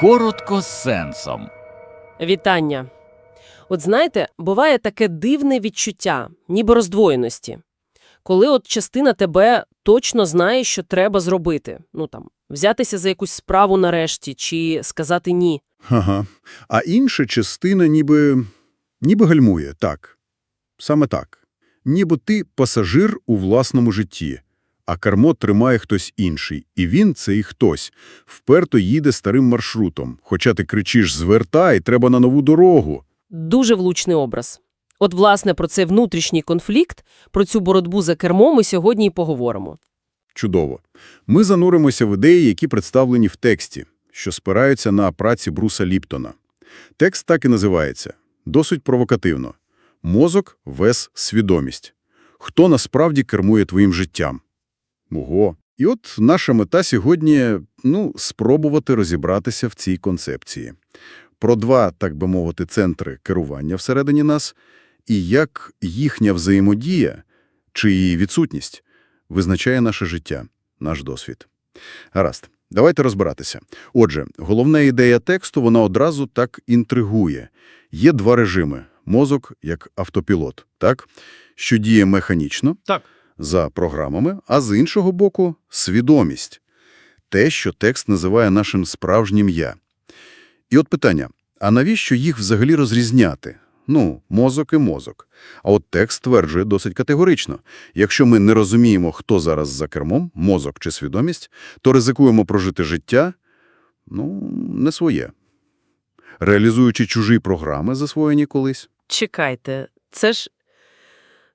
Коротко з сенсом. Вітання. От знаєте, буває таке дивне відчуття, ніби роздвоєності. Коли от частина тебе точно знає, що треба зробити. Ну там, взятися за якусь справу нарешті чи сказати ні. Ага. А інша частина ніби... ніби гальмує, так. Саме так. Ніби ти пасажир у власному житті, а кермо тримає хтось інший, і він, цей хтось, вперто їде старим маршрутом, хоча ти кричиш «звертай, треба на нову дорогу». Дуже влучний образ. От, власне, про цей внутрішній конфлікт, про цю боротьбу за кермо ми сьогодні і поговоримо. Чудово. Ми зануримося в ідеї, які представлені в тексті, що спираються на праці Бруса Ліптона. Текст так і називається. Досить провокативно. Мозок вес свідомість. Хто насправді кермує твоїм життям? Ого. І от наша мета сьогодні, ну, спробувати розібратися в цій концепції. Про два, так би мовити, центри керування всередині нас і як їхня взаємодія чи її відсутність визначає наше життя, наш досвід. Гаразд, давайте розбиратися. Отже, головна ідея тексту, вона одразу так інтригує. Є два режими – мозок як автопілот, так? що діє механічно, Так. За програмами, а з іншого боку – свідомість. Те, що текст називає нашим справжнім «я». І от питання, а навіщо їх взагалі розрізняти? Ну, мозок і мозок. А от текст стверджує досить категорично. Якщо ми не розуміємо, хто зараз за кермом, мозок чи свідомість, то ризикуємо прожити життя, ну, не своє. Реалізуючи чужі програми, засвоєні колись. Чекайте, це ж...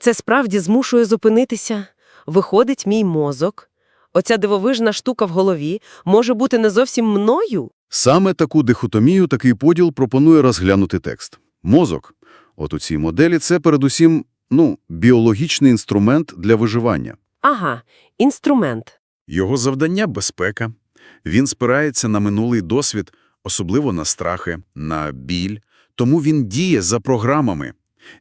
Це справді змушує зупинитися. Виходить мій мозок. Оця дивовижна штука в голові може бути не зовсім мною? Саме таку дихотомію, такий поділ пропонує розглянути текст. Мозок, от у цій моделі, це передусім, ну, біологічний інструмент для виживання. Ага, інструмент. Його завдання – безпека. Він спирається на минулий досвід, особливо на страхи, на біль. Тому він діє за програмами.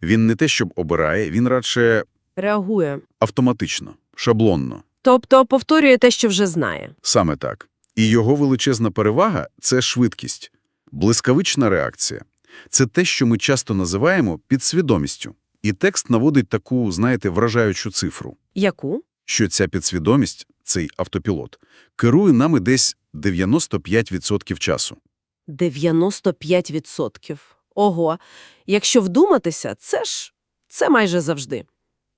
Він не те, щоб обирає, він радше Реагує. автоматично, шаблонно. Тобто повторює те, що вже знає. Саме так. І його величезна перевага – це швидкість. Блискавична реакція. Це те, що ми часто називаємо підсвідомістю. І текст наводить таку, знаєте, вражаючу цифру. Яку? Що ця підсвідомість, цей автопілот, керує нами десь 95% часу. 95%. Ого. Якщо вдуматися, це ж... це майже завжди.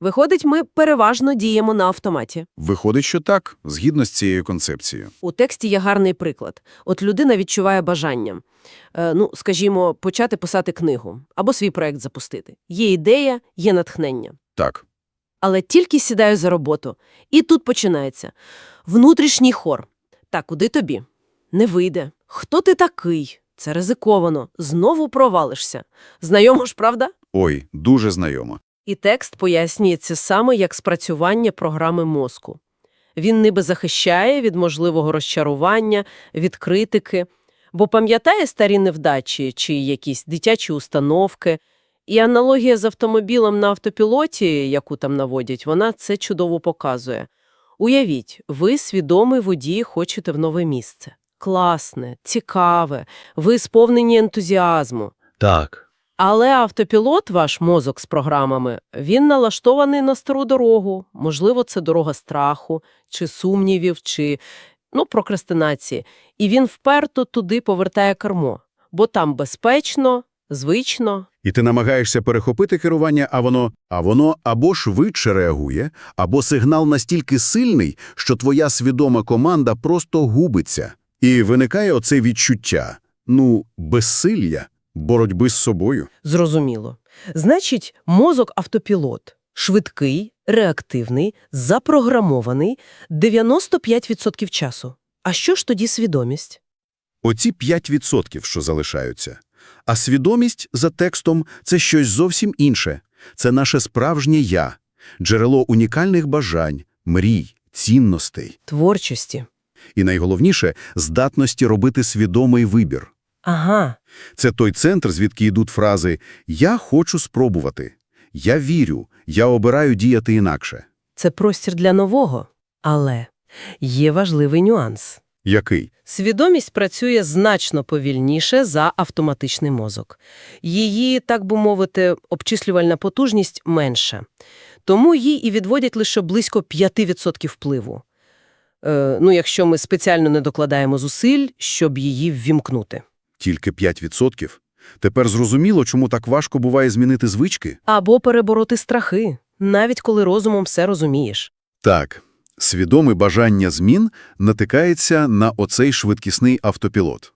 Виходить, ми переважно діємо на автоматі. Виходить, що так, згідно з цією концепцією. У тексті є гарний приклад. От людина відчуває бажання, е, ну, скажімо, почати писати книгу або свій проект запустити. Є ідея, є натхнення. Так, Але тільки сідаю за роботу. І тут починається. Внутрішній хор. Так, куди тобі? Не вийде. Хто ти такий? Це ризиковано. Знову провалишся. Знайомо ж, правда? ой, дуже знайомо. І текст пояснює це саме як спрацювання програми мозку. Він ніби захищає від можливого розчарування, від критики, бо пам'ятає старі невдачі чи якісь дитячі установки. І аналогія з автомобілем на автопілоті, яку там наводять, вона це чудово показує. Уявіть, ви свідомий водій хочете в нове місце. Класне, цікаве, ви сповнені ентузіазму. Так. Але автопілот, ваш мозок з програмами, він налаштований на стару дорогу. Можливо, це дорога страху, чи сумнівів, чи ну, прокрастинації. І він вперто туди повертає кермо, бо там безпечно, звично. І ти намагаєшся перехопити керування, а воно, а воно або швидше реагує, або сигнал настільки сильний, що твоя свідома команда просто губиться. І виникає оце відчуття, ну, безсилля, боротьби з собою. Зрозуміло. Значить, мозок автопілот швидкий, реактивний, запрограмований 95% часу. А що ж тоді свідомість? Оці 5%, що залишаються. А свідомість за текстом – це щось зовсім інше. Це наше справжнє «я», джерело унікальних бажань, мрій, цінностей. Творчості. І найголовніше – здатності робити свідомий вибір. Ага. Це той центр, звідки йдуть фрази «я хочу спробувати», «я вірю», «я обираю діяти інакше». Це простір для нового. Але є важливий нюанс. Який? Свідомість працює значно повільніше за автоматичний мозок. Її, так би мовити, обчислювальна потужність менша. Тому їй і відводять лише близько 5% впливу. Е, ну, якщо ми спеціально не докладаємо зусиль, щоб її ввімкнути. Тільки 5%? Тепер зрозуміло, чому так важко буває змінити звички? Або перебороти страхи, навіть коли розумом все розумієш. Так, свідоме бажання змін натикається на оцей швидкісний автопілот.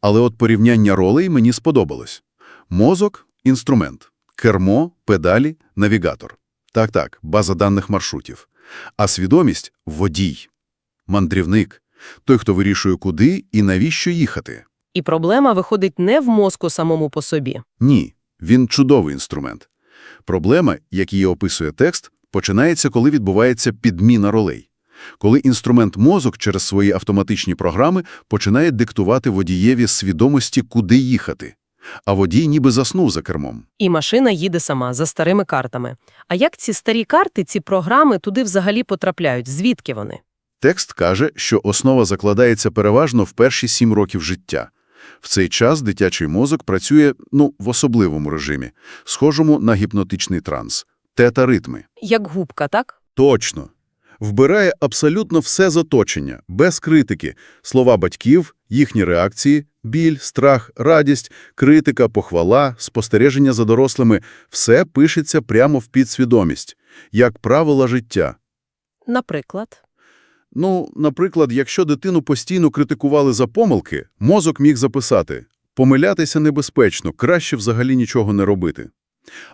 Але от порівняння ролей мені сподобалось. Мозок – інструмент, кермо, педалі, навігатор. Так-так, база даних маршрутів. А свідомість – водій, мандрівник, той, хто вирішує, куди і навіщо їхати. І проблема виходить не в мозку самому по собі. Ні, він чудовий інструмент. Проблема, як її описує текст, починається, коли відбувається підміна ролей. Коли інструмент мозок через свої автоматичні програми починає диктувати водієві свідомості, куди їхати. А водій ніби заснув за кермом. І машина їде сама, за старими картами. А як ці старі карти, ці програми туди взагалі потрапляють? Звідки вони? Текст каже, що основа закладається переважно в перші сім років життя. В цей час дитячий мозок працює, ну, в особливому режимі, схожому на гіпнотичний транс – тета-ритми. Як губка, так? Точно. Вбирає абсолютно все з оточення, без критики. Слова батьків, їхні реакції, біль, страх, радість, критика, похвала, спостереження за дорослими – все пишеться прямо в підсвідомість, як правила життя. Наприклад. Ну, наприклад, якщо дитину постійно критикували за помилки, мозок міг записати «помилятися небезпечно, краще взагалі нічого не робити».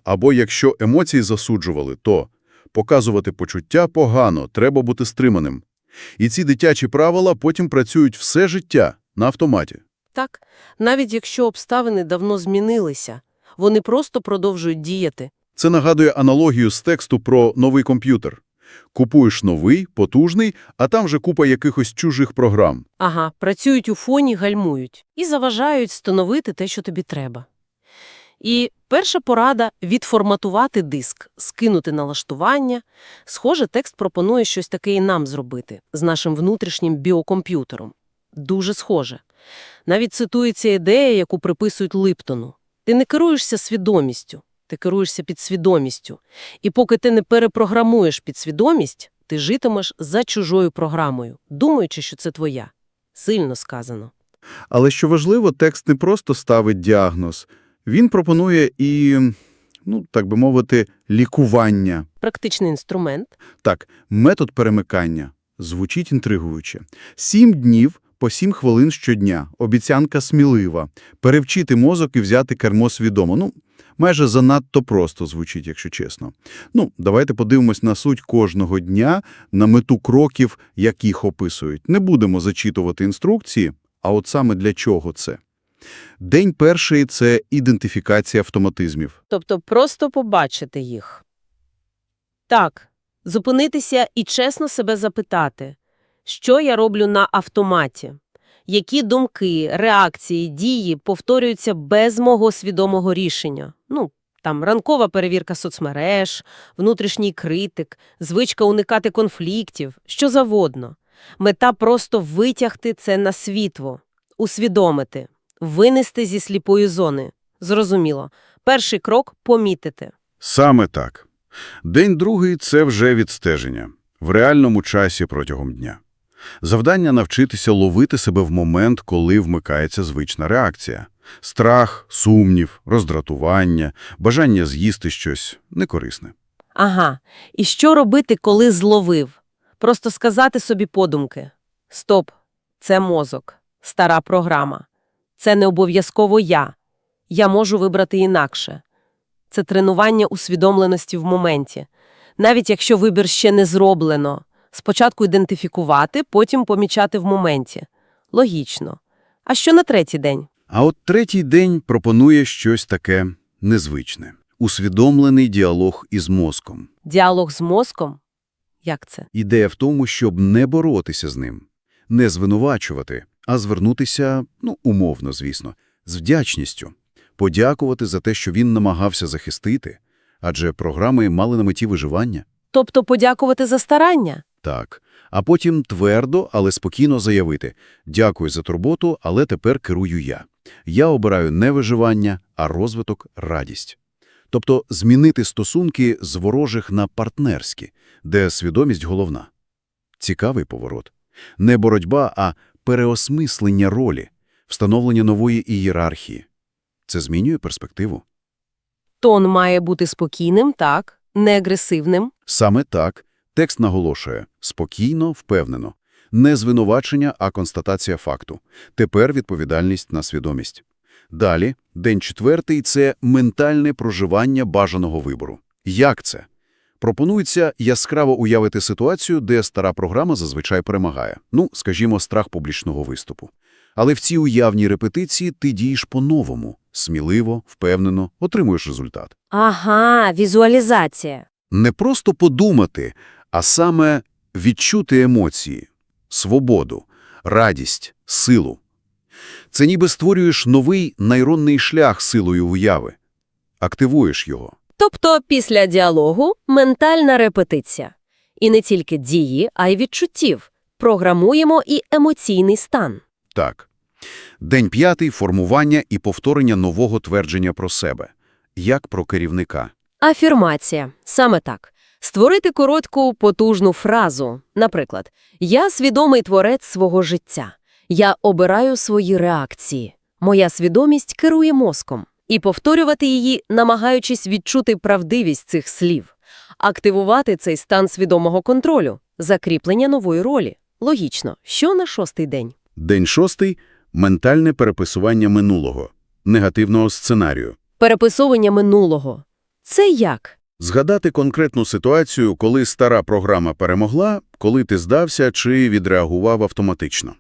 Або якщо емоції засуджували, то «показувати почуття погано, треба бути стриманим». І ці дитячі правила потім працюють все життя на автоматі. Так, навіть якщо обставини давно змінилися, вони просто продовжують діяти. Це нагадує аналогію з тексту про новий комп'ютер. Купуєш новий, потужний, а там же купа якихось чужих програм. Ага, працюють у фоні, гальмують і заважають становити те, що тобі треба. І перша порада – відформатувати диск, скинути налаштування. Схоже, текст пропонує щось таке і нам зробити з нашим внутрішнім біокомп'ютером. Дуже схоже. Навіть цитується ідея, яку приписують Липтону. Ти не керуєшся свідомістю, ти керуєшся підсвідомістю. І поки ти не перепрограмуєш підсвідомість, ти житимеш за чужою програмою, думаючи, що це твоя. Сильно сказано. Але що важливо, текст не просто ставить діагноз. Він пропонує і, ну, так би мовити, лікування. Практичний інструмент. Так, метод перемикання. Звучить інтригуюче. Сім днів по сім хвилин щодня. Обіцянка смілива. Перевчити мозок і взяти кермо свідомо. Ну, майже занадто просто звучить, якщо чесно. Ну, давайте подивимось на суть кожного дня, на мету кроків, як їх описують. Не будемо зачитувати інструкції, а от саме для чого це. День перший – це ідентифікація автоматизмів. Тобто просто побачити їх. Так, зупинитися і чесно себе запитати, що я роблю на автоматі, які думки, реакції, дії повторюються без мого свідомого рішення. Ну, там ранкова перевірка соцмереж, внутрішній критик, звичка уникати конфліктів, що завгодно. Мета просто витягти це на світло, усвідомити, винести зі сліпої зони. Зрозуміло. Перший крок – помітити. Саме так. День другий – це вже відстеження. В реальному часі протягом дня. Завдання – навчитися ловити себе в момент, коли вмикається звична реакція. Страх, сумнів, роздратування, бажання з'їсти щось некорисне. Ага. І що робити, коли зловив? Просто сказати собі подумки. Стоп. Це мозок. Стара програма. Це не обов'язково я. Я можу вибрати інакше. Це тренування усвідомленості в моменті. Навіть якщо вибір ще не зроблено. Спочатку ідентифікувати, потім помічати в моменті. Логічно. А що на третій день? А от третій день пропонує щось таке незвичне. Усвідомлений діалог із мозком. Діалог з мозком? Як це? Ідея в тому, щоб не боротися з ним, не звинувачувати, а звернутися, ну, умовно, звісно, з вдячністю, подякувати за те, що він намагався захистити, адже програми мали на меті виживання. Тобто подякувати за старання? Так, а потім твердо, але спокійно заявити «Дякую за турботу, але тепер керую я. Я обираю не виживання, а розвиток, радість». Тобто змінити стосунки з ворожих на партнерські, де свідомість головна. Цікавий поворот. Не боротьба, а переосмислення ролі, встановлення нової ієрархії. Це змінює перспективу. Тон має бути спокійним, так, не агресивним. Саме так текст наголошує – спокійно, впевнено. Не звинувачення, а констатація факту. Тепер відповідальність на свідомість. Далі, день четвертий – це ментальне проживання бажаного вибору. Як це? Пропонується яскраво уявити ситуацію, де стара програма зазвичай перемагає. Ну, скажімо, страх публічного виступу. Але в цій уявній репетиції ти дієш по-новому. Сміливо, впевнено, отримуєш результат. Ага, візуалізація. Не просто подумати, а саме відчути емоції, свободу, радість, силу. Це ніби створюєш новий нейронний шлях силою уяви. Активуєш його. Тобто після діалогу ментальна репетиція. І не тільки дії, а й відчуттів. Програмуємо і емоційний стан. Так. День п'ятий – формування і повторення нового твердження про себе. Як про керівника. Афірмація. Саме так. Створити коротку, потужну фразу. Наприклад, «Я свідомий творець свого життя. Я обираю свої реакції. Моя свідомість керує мозком». І повторювати її, намагаючись відчути правдивість цих слів. Активувати цей стан свідомого контролю. Закріплення нової ролі. Логічно. Що на шостий день? День шостий – ментальне переписування минулого, негативного сценарію. Переписування минулого. Це як? Згадати конкретну ситуацію, коли стара програма перемогла, коли ти здався чи відреагував автоматично.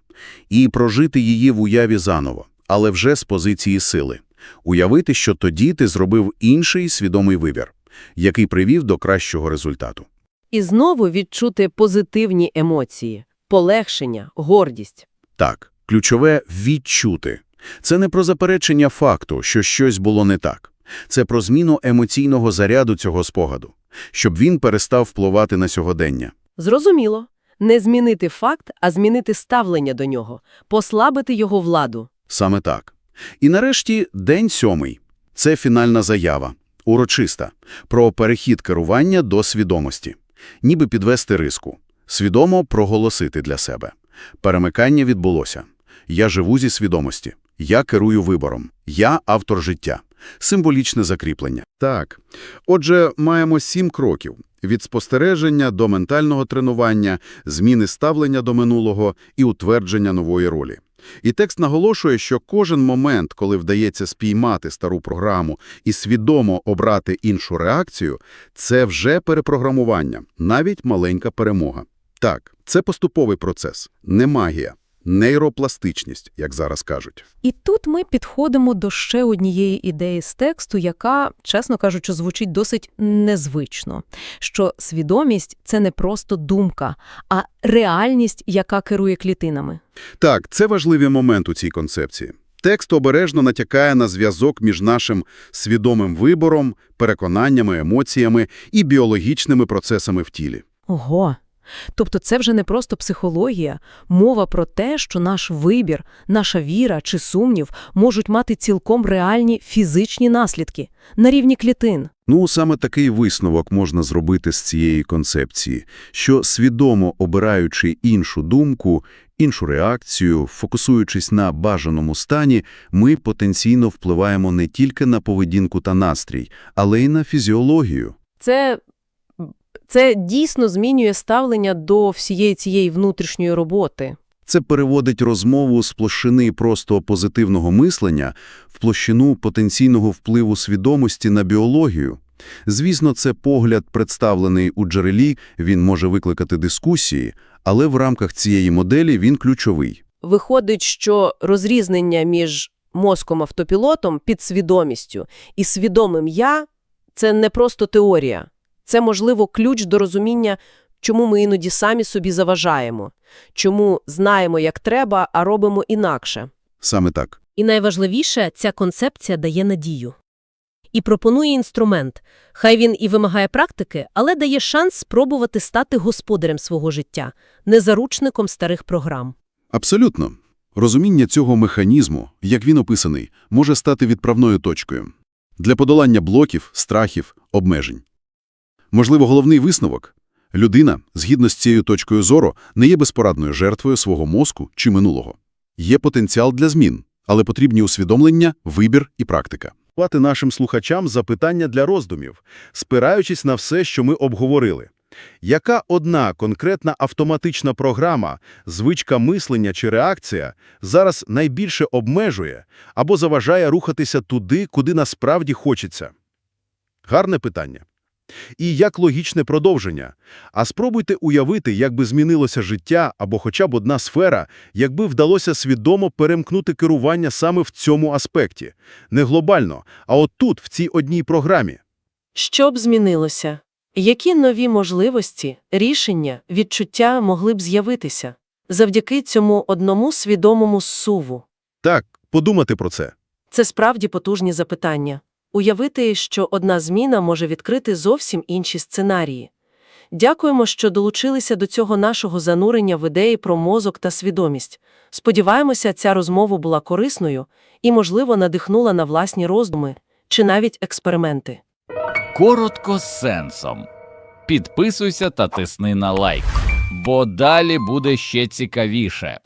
І прожити її в уяві заново, але вже з позиції сили. Уявити, що тоді ти зробив інший свідомий вибір, який привів до кращого результату. І знову відчути позитивні емоції, полегшення, гордість. Так, ключове – відчути. Це не про заперечення факту, що щось було не так. Це про зміну емоційного заряду цього спогаду, щоб він перестав впливати на сьогодення. Зрозуміло. Не змінити факт, а змінити ставлення до нього, послабити його владу. Саме так. І нарешті день сьомий – це фінальна заява, урочиста, про перехід керування до свідомості. Ніби підвести риску, свідомо проголосити для себе. Перемикання відбулося. Я живу зі свідомості. Я керую вибором. Я автор життя. Символічне закріплення. Так. Отже, маємо сім кроків. Від спостереження до ментального тренування, зміни ставлення до минулого і утвердження нової ролі. І текст наголошує, що кожен момент, коли вдається спіймати стару програму і свідомо обрати іншу реакцію, це вже перепрограмування, навіть маленька перемога. Так, це поступовий процес, не магія, нейропластичність, як зараз кажуть. І тут ми підходимо до ще однієї ідеї з тексту, яка, чесно кажучи, звучить досить незвично. Що свідомість – це не просто думка, а реальність, яка керує клітинами. Так, це важливий момент у цій концепції. Текст обережно натякає на зв'язок між нашим свідомим вибором, переконаннями, емоціями і біологічними процесами в тілі. Ого! Тобто це вже не просто психологія, мова про те, що наш вибір, наша віра чи сумнів можуть мати цілком реальні фізичні наслідки на рівні клітин. Ну, саме такий висновок можна зробити з цієї концепції, що свідомо обираючи іншу думку, іншу реакцію, фокусуючись на бажаному стані, ми потенційно впливаємо не тільки на поведінку та настрій, але й на фізіологію. Це, це дійсно змінює ставлення до всієї цієї внутрішньої роботи. Це переводить розмову з площини просто позитивного мислення в площину потенційного впливу свідомості на біологію. Звісно, це погляд, представлений у джерелі, він може викликати дискусії, але в рамках цієї моделі він ключовий. Виходить, що розрізнення між мозком-автопілотом, підсвідомістю і свідомим «я» – це не просто теорія. Це, можливо, ключ до розуміння, чому ми іноді самі собі заважаємо, чому знаємо, як треба, а робимо інакше. Саме так. І найважливіше, ця концепція дає надію. і пропонує інструмент. Хай він і вимагає практики, але дає шанс спробувати стати господарем свого життя, не заручником старих програм. Абсолютно. Розуміння цього механізму, як він описаний, може стати відправною точкою для подолання блоків, страхів, обмежень. Можливо, головний висновок – людина, згідно з цією точкою зору, не є безпорадною жертвою свого мозку чи минулого. Є потенціал для змін, але потрібні усвідомлення, вибір і практика. Давати нашим слухачам запитання для роздумів, спираючись на все, що ми обговорили. Яка одна конкретна автоматична програма, звичка мислення чи реакція зараз найбільше обмежує або заважає рухатися туди, куди насправді хочеться? Гарне питання. І як логічне продовження. А спробуйте уявити, як би змінилося життя або хоча б одна сфера, якби вдалося свідомо перемкнути керування саме в цьому аспекті. Не глобально, а от тут, в цій одній програмі. Що б змінилося? Які нові можливості, рішення, відчуття могли б з'явитися завдяки цьому одному свідомому суву? Так, подумати про це. Це справді потужні запитання. Уявити, що одна зміна може відкрити зовсім інші сценарії. Дякуємо, що долучилися до цього нашого занурення в ідеї про мозок та свідомість. Сподіваємося, ця розмова була корисною і, можливо, надихнула на власні роздуми чи навіть експерименти. Коротко з сенсом. Підписуйся та тисни на лайк, бо далі буде ще цікавіше.